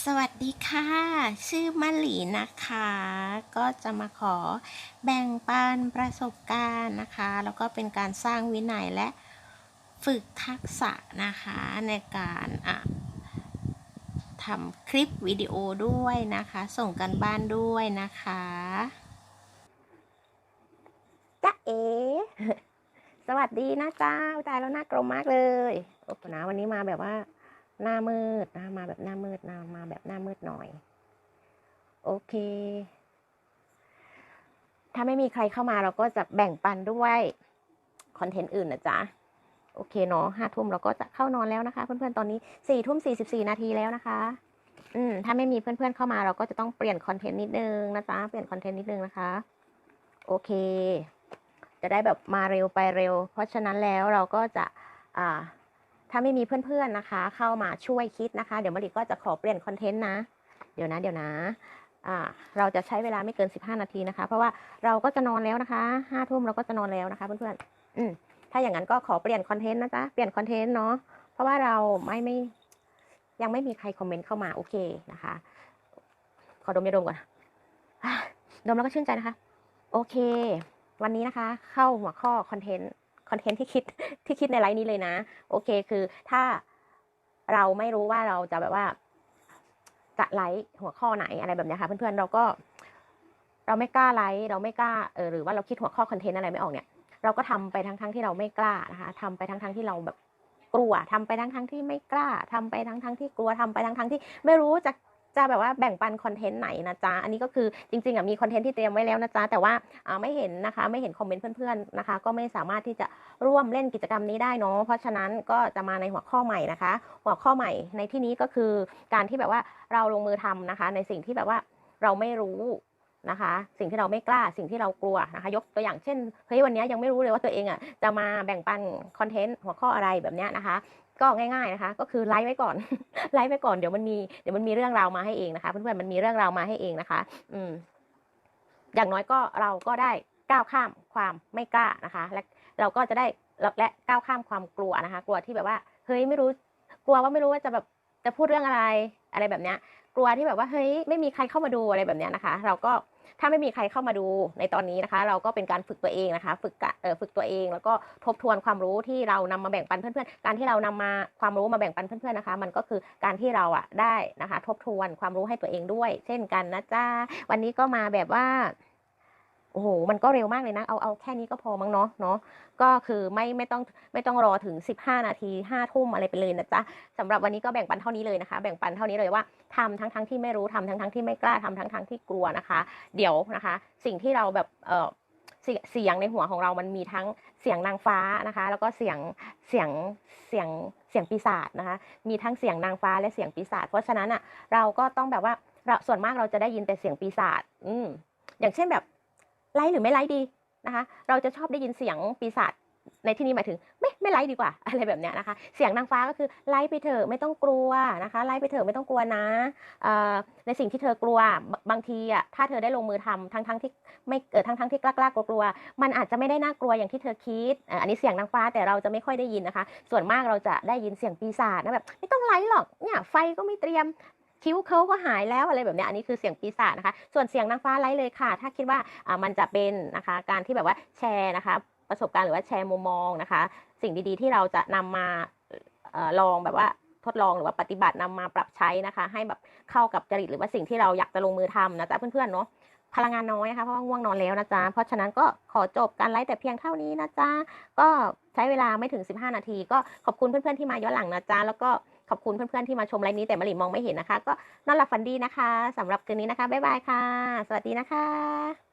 สวัสดีค่ะ ชื่อมะหลีนะคะ ก็จะมาขอแบ่งปันประสบการณ์นะคะ แล้วก็เป็นการสร้างวินัยและฝึกทักษะนะคะในการอะทำคลิปวิดีโอด้วยนะคะ ส่งกันบ้านด้วยนะคะจ๊ะเอ๋สวัสดีนะจ้าตายแล้วน้ากลมมากเลย โอ้โหนะวันนี้มาแบบว่า หน้ามืดนะมาแบบหน้ามืดนะมาแบบหน้ามืดหน่อย โอเค ถ้าไม่มีใครเข้ามาเราก็จะแบ่งปันด้วยคอนเทนต์อื่นนะจ๊ะ โอเคเนาะห้าทุ่มเราก็จะเข้านอนแล้วนะคะ เพื่อนๆตอนนี้สี่ทุ่มสี่สิบสี่นาทีแล้วนะคะ อืมถ้าไม่มีเพื่อนๆเข้ามาเราก็จะต้องเปลี่ยนคอนเทนต์นิดนึงนะจ๊ะเปลี่ยนคอนเทนต์นิดนึงนะคะ โอเค จะได้แบบมาเร็วไปเร็ว เพราะฉะนั้นแล้วเราก็จะอ่า ถ้าไม่มีเพื่อนๆนะคะ เข้ามาช่วยคิดนะคะ เดี๋ยวมะลิก็จะขอเปลี่ยนคอนเทนต์นะ เดี๋ยวนะ เดี๋ยวนะเราจะใช้เวลาไม่เกิน 15 นาทีนะคะ เพราะว่าเราก็จะนอนแล้วนะคะห้าทุ่มเราก็จะนอนแล้วนะคะเพื่อนๆอืมถ้าอย่างนั้นก็ขอเปลี่ยนคอนเทนต์นะจ๊ะเปลี่ยนคอนเทนต์เนาะเพราะว่าเราไม่ไม่ยังไม่มีใครคอมเมนต์เข้ามาโอเคนะคะ ขอดมยาดมก่อนดมแล้วก็ชื่นใจนะคะ โอเค วันนี้นะคะ เข้าหัวข้อคอนเทนต์ อนเทนต์ที่คิดที่คิดในไลน์นี้เลยนะ โอเคคือถ้าเราไม่รู้ว่าเราจะแบบว่าจะไลฟ์หัวข้อไหนอะไรแบบนี้ค่ะเพื่อนๆเราก็เราไม่กล้าไลฟ์เราไม่กล้าเออหรือว่าเราคิดหัวข้อคอนเทนต์อะไรไม่ออกเนี่ย เราก็ทำไปทั้งๆที่เราไม่กล้านะคะทำไปทั้งๆที่เราแบบกลัวทำไปทั้งๆที่ไม่กล้าทำไปทั้งๆที่กลัวทำไปทั้งๆที่ไม่รู้จะ จะแบบว่าแบ่งปันคอนเทนต์ไหนนะจ๊ะ อันนี้ก็คือจริงๆอะมีคอนเทนต์ที่เตรียมไว้แล้วนะจ๊ะ แต่ว่าไม่เห็นนะคะ ไม่เห็นคอมเมนต์เพื่อนๆนะคะ ก็ไม่สามารถที่จะร่วมเล่นกิจกรรมนี้ได้เนาะ เพราะฉะนั้นก็จะมาในหัวข้อใหม่นะคะ หัวข้อใหม่ในที่นี้ก็คือการที่แบบว่าเราลงมือทำนะคะ ในสิ่งที่แบบว่าเราไม่รู้ นะคะ สิ่งที่เราไม่กล้าสิ่งที่เรากลัวนะคะ ยกตัวอย่างเช่นเฮ้ยวันนี้ยังไม่รู้เลยว่าตัวเองอะจะมาแบ่งปันคอนเทนต์หัวข้ออะไรแบบนี้นะคะ ก็ง่ายๆนะคะ ก็คือไลฟ์ไว้ก่อนไลฟ์ไว้ก่อนเดี๋ยวมันมีเดี๋ยวมันมีเรื่องราวมาให้เองนะคะเพื่อนๆมันมีเรื่องราวมาให้เองนะคะ อืม อย่างน้อยก็เราก็ได้ก้าวข้ามความไม่กล้านะคะ และเราก็จะได้และก้าวข้ามความกลัวนะคะ กลัวที่แบบว่า เฮ้ยไม่รู้ กลัวว่าไม่รู้ว่าจะแบบจะพูดเรื่องอะไรอะไรแบบเนี้ยกลัวที่แบบว่าเฮ้ยไม่มีใครเข้ามาดูอะไรแบบนี้นะคะ เราก็ ถ้าไม่มีใครเข้ามาดูในตอนนี้นะคะ เราก็เป็นการฝึกตัวเองนะคะ ฝึกเออฝึกตัวเอง แล้วก็ทบทวนความรู้ที่เรานำมาแบ่งปันเพื่อนๆ การที่เรานำมาความรู้มาแบ่งปันเพื่อนๆนะคะ มันก็คือการที่เราอะได้นะคะ ทบทวนความรู้ให้ตัวเองด้วย เช่นกันนะจ้าวันนี้ก็มาแบบว่า โอ้โห มันก็เร็วมากเลยนะ เอา เอาแค่นี้ก็พอมั้งเนาะ เนาะ ก็คือไม่ ไม่ต้อง ไม่ต้องรอถึง 15 นาที5ทุ่มอะไรไปเลยนะจ๊ะสำหรับวันนี้ก็แบ่งปันเท่านี้เลยนะคะ แบ่งปันเท่านี้เลยว่าทำทั้งทั้งที่ไม่รู้ทำทั้งทั้งที่ไม่กล้าทำทั้งทั้งที่กลัวนะคะ เดี๋ยวนะคะ สิ่งที่เราแบบ เออเสียงในหัวของเรามันมีทั้งเสียงนางฟ้านะคะ แล้วก็เสียง เสียง เสียง เสียงปีศาจนะคะ มีทั้งเสียงนางฟ้าและเสียงปีศาจ เพราะฉะนั้นอะ เราก็ต้องแบบว่า ส่วนมากเราจะได้ยินแต่เสียงปีศาจ อืมอย่างเช่นแบบ ไลค์หรือไม่ไลค์ดีนะคะ เราจะชอบได้ยินเสียงปีศาจในที่นี้หมายถึง ไม่ไม่ไลค์ดีกว่า อะไรแบบเนี้ยนะคะ เสียงนางฟ้าก็คือไลค์ไปเถอะไม่ต้องกลัวนะคะไลค์ไปเถอะไม่ต้องกลัวนะในสิ่งที่เธอกลัวบางบางทีอะถ้าเธอได้ลงมือทำทั้งทั้งที่ไม่เกิดทั้งทั้งที่กล้ากล้ากลัวมันอาจจะไม่ได้น่ากลัวอย่างที่เธอคิดอันนี้เสียงนางฟ้าแต่เราจะไม่ค่อยได้ยินนะคะ ส่วนมากเราจะได้ยินเสียงปีศาจนะแบบไม่ต้องไลค์หรอกเนี่ยไฟก็ไม่เตรียม คิ้วเขาก็หายแล้วอะไรแบบนี้อันนี้คือเสียงปีศาจนะคะ ส่วนเสียงนางฟ้าไลฟ์เลยค่ะ ถ้าคิดว่ามันจะเป็นนะคะการที่แบบว่าแชร์นะคะ ประสบการณ์หรือว่าแชร์มุมมองนะคะ สิ่งดีๆ ที่เราจะนำมาลองแบบว่าทดลองหรือว่าปฏิบัตินำมาปรับใช้นะคะ ให้แบบเข้ากับจริตหรือว่าสิ่งที่เราอยากจะลงมือทำนะจ๊ะเพื่อนๆเนาะพลังงานน้อยนะคะเพราะว่าง่วงนอนแล้วนะจ๊ะเพราะฉะนั้นก็ขอจบการไลฟ์แต่เพียงเท่านี้นะจ๊ะก็ใช้เวลาไม่ถึง 15 นาที ก็ขอบคุณเพื่อนๆที่มาย้อนหลังนะจ๊ะแล้วก็ ขอบคุณเพื่อนๆที่มาชมไลฟ์นี้แต่มะหลิมองไม่เห็นนะคะ ก็นอนหลับฝันดีนะคะสำหรับคืนนี้นะคะบ๊ายบายค่ะ สวัสดีนะคะ